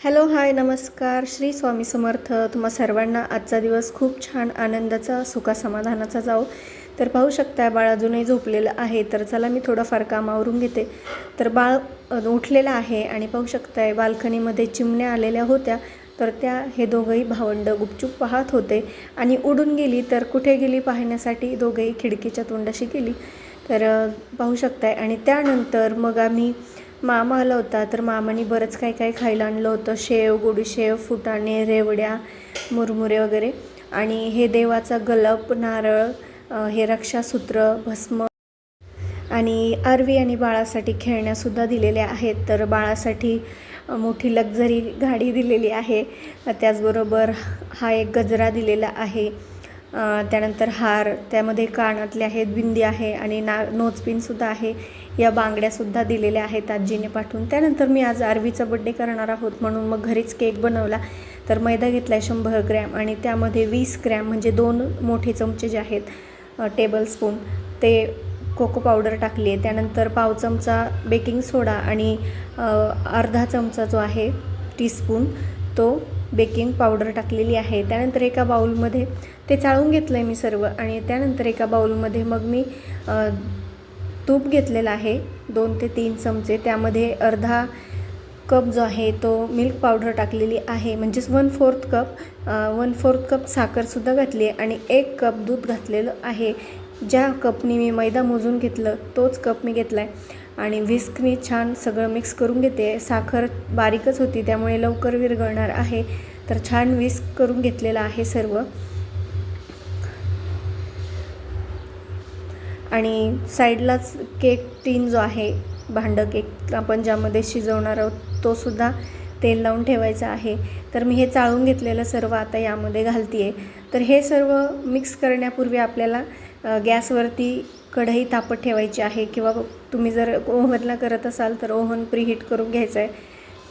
Hello hi नमस्कार. श्री स्वामी समर्थ. तुम्हा सर्वांना आजचा दिवस खूप छान आनंदाचा सुखासमाधानाचा जाओ तर पाहू शकता बाळ अजूनही झोपलेलं आहे. तर चला मी थोडंफार काम आवरून घेते. तर बाळ उठलेलं आहे आणि पाहू शकताय बाल्कनीमध्ये चिमण्या आलेल्या होत्या. तर त्या हे दोघंही भावंड गुपचूप पाहत होते. आणि उडून गेली तर कुठे गेली पाहण्यासाठी दोघंही खिडकीच्या तोंडाशी गेली. तर पाहू शकताय. आणि त्यानंतर मग आम्ही मामा आला होता तर मामाने बरंच काही काही खायला आणलं होतं. शेव गोडीशेव फुटाणे रेवड्या मुरमुरे वगैरे. आणि हे देवाचा गलप नारळ हे रक्षासूत्र भस्म आणि आरवी आणि बाळासाठी खेळण्यासुद्धा दिलेल्या आहेत. तर बाळासाठी मोठी लक्झरी गाडी दिलेली आहे. त्याचबरोबर हा एक गजरा दिलेला आहे. त्यानंतर हार त्यामध्ये कानातले आहेत बिंदी आहे आणि ना नोचपिनसुद्धा आहे. या बांगड्यासुद्धा दिलेल्या आहेत आजीने पाठवून. त्यानंतर मी आज आरवीचा बड्डे करणार आहोत म्हणून मग घरीच केक बनवला. तर मैदा घेतला आहे शंभर ग्रॅम आणि त्यामध्ये वीस ग्रॅम म्हणजे दोन मोठे चमचे जे आहेत टेबल स्पून ते कोको पावडर टाकली आहे त्यानंतर पाव चमचा बेकिंग सोडा आणि अर्धा चमचा जो आहे टीस्पून तो बेकिंग पावडर टाकलेली आहे. त्यानंतर एका बाऊलमध्ये ते चाळून घेतलं आहे मी सर्व आणि त्यानंतर एका बाऊलमध्ये मग मी तूप घेतलेलं आहे. दोन ते तीन चमचे. त्यामध्ये अर्धा कप जो आहे तो मिल्क पावडर टाकलेली आहे. म्हणजेच one fourth cup one fourth cup साखरसुद्धा घातली आहे आणि एक कप दूध घातलेलं आहे. ज्या कपनी मी मैदा मोजून घेतलं तोच कप मी घेतला आहे आणि विस्कनी छान सगळं मिक्स करून घेते. साखर बारीकच होती त्यामुळे लवकर विरघळणार आहे. तर छान विस्क करून घेतलेलं आहे सर्व. आणि साईडलाच केक टीन जो आहे भांडं केक आपण ज्यामध्ये शिजवणार आहोत तोसुद्धा तेल लावून ठेवायचा आहे. तर मी हे चाळून घेतलेलं सर्व आता यामध्ये घालते आहे तर हे सर्व मिक्स करण्यापूर्वी आपल्याला गॅसवरती कढई तापत ठेवायची आहे किंवा तुम्ही जर ओव्हनला करत असाल तर ओव्हन प्रीहीट करून घ्यायचं आहे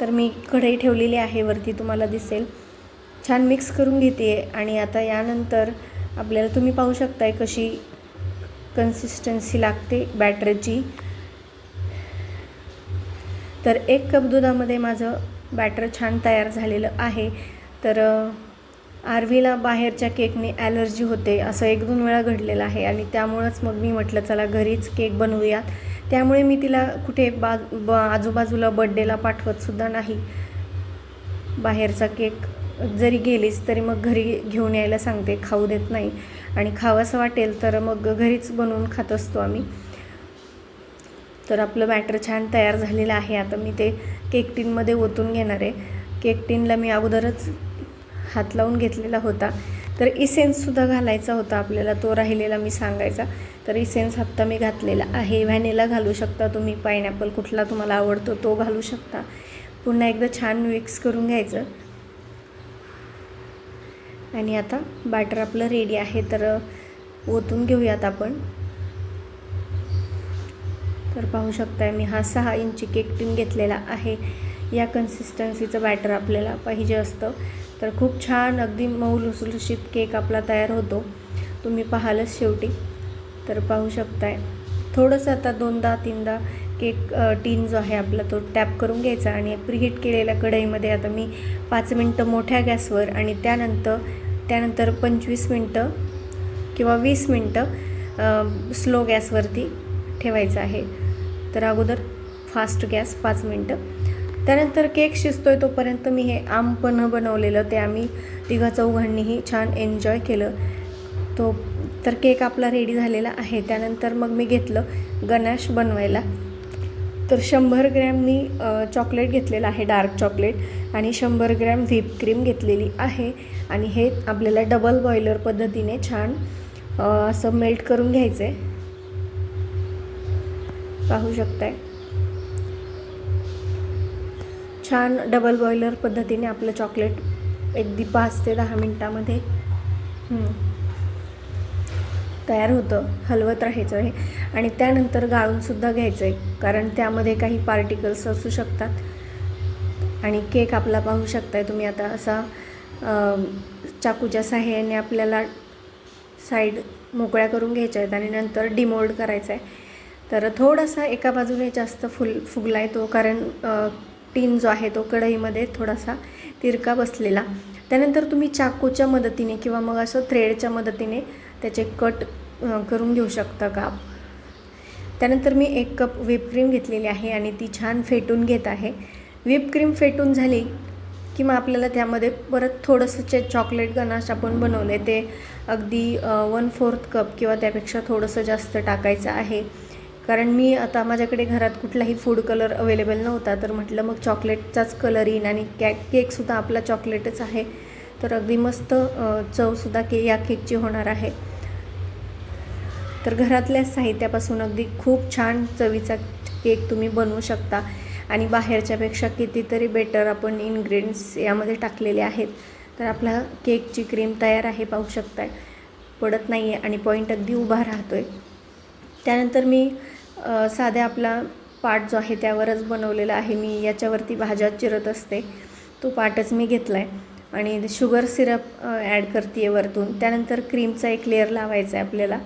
तर मी कढई ठेवलेली आहे वरती तुम्हाला दिसेल. छान मिक्स करून घेते आहे आणि आता यानंतर आपल्याला तुम्ही पाहू शकताय कशी कन्सिस्टन्सी लागते बॅटरची. तर एक कप दुधामध्ये माझं बॅटर छान तयार झालेलं आहे. तर आरवीला बाहेरच्या केकने ॲलर्जी होते असं एक दोन वेळा घडलेलं आहे आणि त्यामुळंच मग मी म्हटलं चला घरीच केक बनवूयात त्यामुळे मी तिला कुठे बा ब आजूबाजूला बड्डेला पाठवतसुद्धा नाही. बाहेरचा केक जरी गेलीच तरी मग घरी घेऊन यायला सांगते खाऊ देत नाही. आणि खावंसं वाटेल तर मग घरीच बनवून खात असतो आम्ही. तर आपलं बॅटर छान तयार झालेलं आहे. आता मी ते केक टीनमध्ये ओतून घेणार आहे. केक टीनला मी अगोदरच हात लावून घेतलेला होता. तर इसेन्ससुद्धा घालायचा होता आपल्याला. तो राहिलेला मी सांगायचा. तर इसेन्स आत्ता मी घातलेला आहे. व्हॅनिला घालू शकता तुम्ही. पायनॅपल कुठला तुम्हाला आवडतो तो घालू शकता. पुन्हा एकदा छान मिक्स करून घ्यायचं. आणि आता बॅटर आपलं रेडी आहे तर ओतून घेऊयात आपण. तर पाहू शकताय मी हा सहा इंची केक टीन घेतलेला आहे. या कन्सिस्टन्सीचं बॅटर आपल्याला पाहिजे असतं. तर खूप छान अगदी मऊ लुसलुशीत केक आपला तयार होतो. तुम्ही पाहालच शेवटी. तर पाहू शकताय थोडंसं आता दोनदा तीनदा केक टीन जो आहे आपला तो टॅप करून घ्यायचा आणि प्रीहीट केलेल्या कढईमध्ये आता मी पाच मिनटं मोठ्या गॅसवर आणि त्यानंतर त्यानंतर पंचवीस मिनटं किंवा वीस मिनटं स्लो गॅसवरती ठेवायचं आहे. तर अगोदर फास्ट गॅस पाच मिनटं. त्यानंतर केक शिजतोय तोपर्यंत मी हे आमपणं बनवलेलं ते आम्ही तिघा चौघांनीही छान एन्जॉय केलं. तो तर केक आपला रेडी झालेला आहे. त्यानंतर मग मी घेतलं गणेश बनवायला. तर शंभर ग्रॅम मी चॉकलेट घेतलेलं आहे डार्क चॉकलेट आणि शंभर ग्रॅम व्हीप क्रीम घेतलेली आहे. आणि हे आपल्याला डबल बॉयलर पद्धतीने छान असं मेल्ट करून घ्यायचं आहे पाहू शकताय? छान डबल बॉयलर पद्धतीने आपलं चॉकलेट अगदी पाच ते दहा मिनटामध्ये तयार होतं. हलवत राहायचं आहे आणि त्यानंतर गाळूनसुद्धा घ्यायचं आहे कारण त्यामध्ये काही पार्टिकल्स असू शकतात. आणि केक आपला पाहू शकताय तुम्ही आता असा चाकूच्या साह्याने आपल्याला साईड मोकळ्या करून घ्यायच्या आहेत. आणि नंतर डिमोल्ड करायचा आहे तर थोडासा एका बाजूने जास्त फुल फुगला आहे तो. कारण टीन जो आहे तो कढईमध्ये थोडासा तिरका बसलेला. त्यानंतर तुम्ही चाकूच्या मदतीने किंवा मग असं थ्रेडच्या मदतीने त्याचे कट करून घेऊ शकता काप त्यानंतर मी एक कप व्हिप क्रीम घेतलेली आहे आणि ती छान फेटून घेत आहे. व्हिप क्रीम फेटून झाली की मग आपल्याला त्यामध्ये परत थोडंसं चे चॉकलेट गनाश आपण बनवले ते अगदी वन फोर्थ कप किंवा त्यापेक्षा थोडंसं जास्त टाकायचं आहे. कारण मी आता माझ्याकडे घरात कुठलाही फूड कलर अवेलेबल नव्हता तर म्हटलं मग चॉकलेटचाच कलर येईन आणि कॅक केकसुद्धा आपला चॉकलेटच आहे. तर अगदी मस्त चवसुद्धा के या केकची होणार आहे. तर घरातल्या साहित्यापासून अगदी खूप छान चवीचा केक तुम्ही बनवू शकता. आणि बाहेरच्यापेक्षा कितीतरी बेटर आपण इन्ग्रेडियंट्स यामध्ये टाकलेले आहेत. तर आपला केकची क्रीम तयार आहे पाहू शकताय. पडत नाही आहे आणि पॉईंट अगदी उभा राहतो आहे त्यानंतर मी साध्या आपला पाट जो आहे त्यावरच बनवलेला आहे. मी याच्यावरती भाज्या चिरत असते. तो पाटच मी घेतला आहे आणि शुगर सिरप ॲड करते आहे वरतून. त्यानंतर क्रीमचा एक लेअर लावायचा आहे आपल्याला.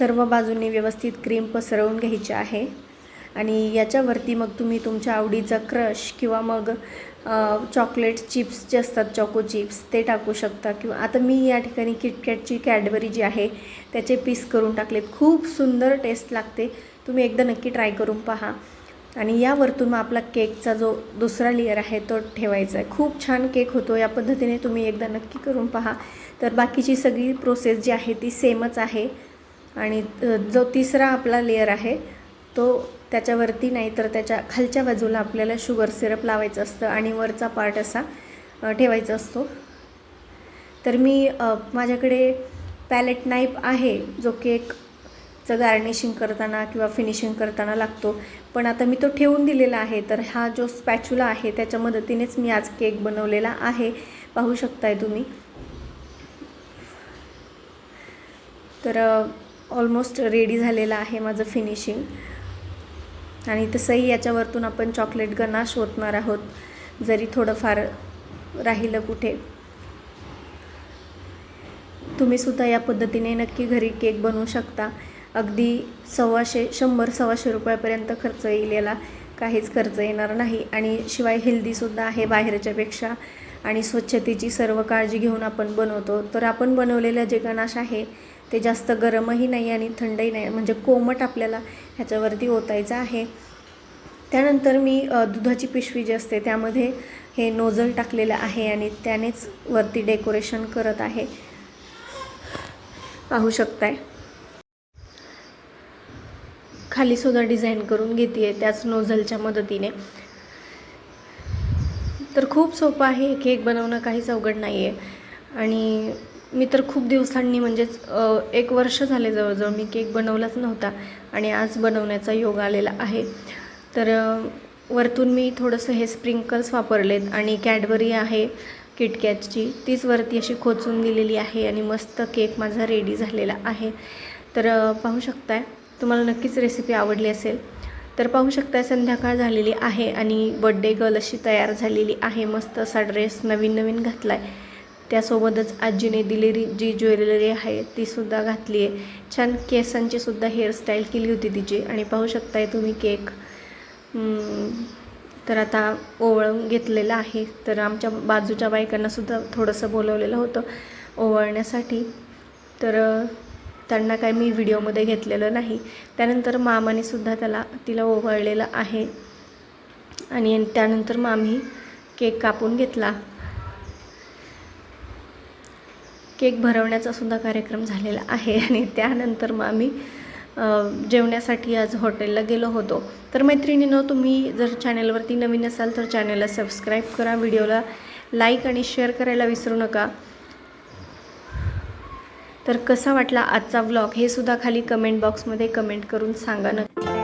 सर्व बाजूंनी व्यवस्थित क्रीम पसरवून घ्यायची आहे. आणि याच्यावरती मग तुम्ही तुमच्या आवडीचा क्रश किंवा मग चॉकलेट चिप्स जे असतात चॉको चिप्स ते टाकू शकता. किंवा आता मी या ठिकाणी किटकॅटची कॅडबरी जी आहे त्याचे पीस करून टाकलेत. खूप सुंदर टेस्ट लागते. तुम्ही एकदा नक्की ट्राय करून पहा. आणि यावरतून मग आपला केकचा जो दुसरा लेअर आहे तो ठेवायचा आहे. खूप छान केक होतो. या पद्धतीने तुम्ही एकदा नक्की करून पहा. तर बाकीची सगळी प्रोसेस जी आहे ती सेमच आहे. आणि जो तिसरा आपला लेअर आहे तो त्याच्यावरती नाही तर त्याच्या खालच्या बाजूला आपल्याला शुगर सिरप लावायचं असतं आणि वरचा पार्ट असा ठेवायचा असतो. तर मी माझ्याकडे पॅलेट नाईप आहे जो केकचं गार्निशिंग करताना किंवा फिनिशिंग करताना लागतो. पण आता मी तो ठेवून दिलेला आहे तर हा जो स्पॅच्युला आहे त्याच्या मदतीनेच मी आज केक बनवलेला आहे. पाहू शकताय तुम्ही. तर ऑलमोस्ट रेडी झालेलं आहे माझं फिनिशिंग आणि तसंही याच्यावरतून आपण चॉकलेट गनाश ओतणार आहोत जरी थोडंफार राहिलं कुठे. तुम्हीसुद्धा या पद्धतीने नक्की घरी केक बनवू शकता. अगदी सव्वाशे शंभर सव्वाशे रुपयापर्यंत खर्च येईल याला. काहीच खर्च येणार नाही. आणि शिवाय हेल्दीसुद्धा आहे बाहेरच्यापेक्षा. आणि स्वच्छतेची सर्व काळजी घेऊन आपण बनवतो. तर आपण बनवलेलं जे गणाश आहे ते जास्त गरमही नाही आणि थंडही नाही. म्हणजे कोमट आपल्याला ह्याच्यावरती ओतायचं आहे. त्यानंतर मी दुधाची पिशवी जी असते त्यामध्ये हे नोझल टाकलेलं आहे आणि त्यानेच वरती डेकोरेशन करत आहे. पाहू शकताय. खाली सुद्धा डिझाईन करून घेते त्याच नोझलच्या मदतीने. तर खूप सोपं आहे केक बनवणं काहीच अवघड नाही आहे आणि मी तर खूप दिवसांनी म्हणजेच एक वर्ष झाले जवळजवळ मी केक बनवलाच नव्हता आणि आज बनवण्याचा योग आलेला आहे. तर वरतून मी थोडंसं हे स्प्रिंकल्स वापरलेत आणि कॅडबरी आहे किटकॅटची तीच वरती अशी खोचून दिलेली आहे आणि मस्त केक माझा रेडी झालेला आहे. तर पाहू शकताय तुम्हाला नक्कीच रेसिपी आवडली असेल. तर पाहू शकताय संध्याकाळ झालेली आहे आणि बड्डे गर्ल अशी तयार झालेली आहे. मस्त असा ड्रेस नवीन नवीन घातला आहे त्यासोबतच आजीने दिलेली जी ज्वेलरी आहे तीसुद्धा घातली आहे. छान केसांची सुद्धा हेअरस्टाईल केली होती तिची. आणि पाहू शकताय तुम्ही केक तर आता ओवळून घेतलेलं आहे. तर आमच्या बाजूच्या बायकांनासुद्धा थोडंसं बोलवलेलं होतं ओवळण्यासाठी. तर त्यांना काय मी व्हिडिओमध्ये घेतलेलं नाही. त्यानंतर मामाने सुद्धा त्याला तिला ओवळलेलं आहे. आणि त्यानंतर मामी केक कापून घेतला. केक भरवण्याचा सुद्धा कार्यक्रम झालेला आहे आणि त्यानंतर मग आम्ही जेवण्यासाठी आज हॉटेलला गेलो होतो. तर मैत्रिणीनं तुम्ही जर चॅनलवरती नवीन असाल तर चॅनलला सबस्क्राईब करा व्हिडिओला लाईक आणि शेअर करायला विसरू नका. तर कसा वाटला आजचा व्लॉग हे सुद्धा खाली कमेंट बॉक्समध्ये कमेंट करून सांगा नक्की.